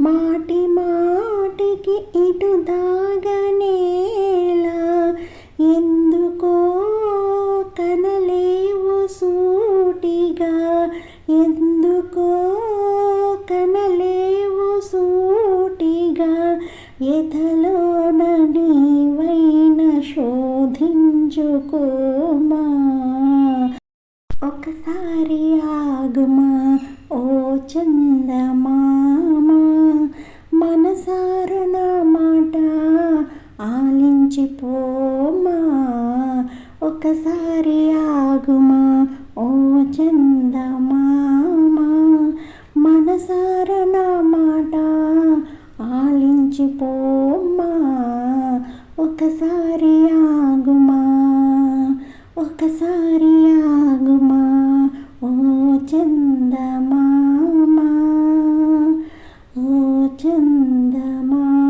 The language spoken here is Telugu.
మాటి మాటికి ఇటు దాగనేలా. ఎందుకో కనలేవు సూటిగా. ఎందుకో కనలేవు సూటిగా. ఎథలో నీవైన శోధించుకోమా. ఒకసారి ఆగుమా ఓ చందమా. నుంచి పోమా ఒకసారి ఆగుమా? ఓ చందమామా మనసార నా మాట ఆలించిపోమా? ఒకసారి ఆగుమా? ఒకసారి ఆగుమా? ఓ చందమామా ఓ చందమా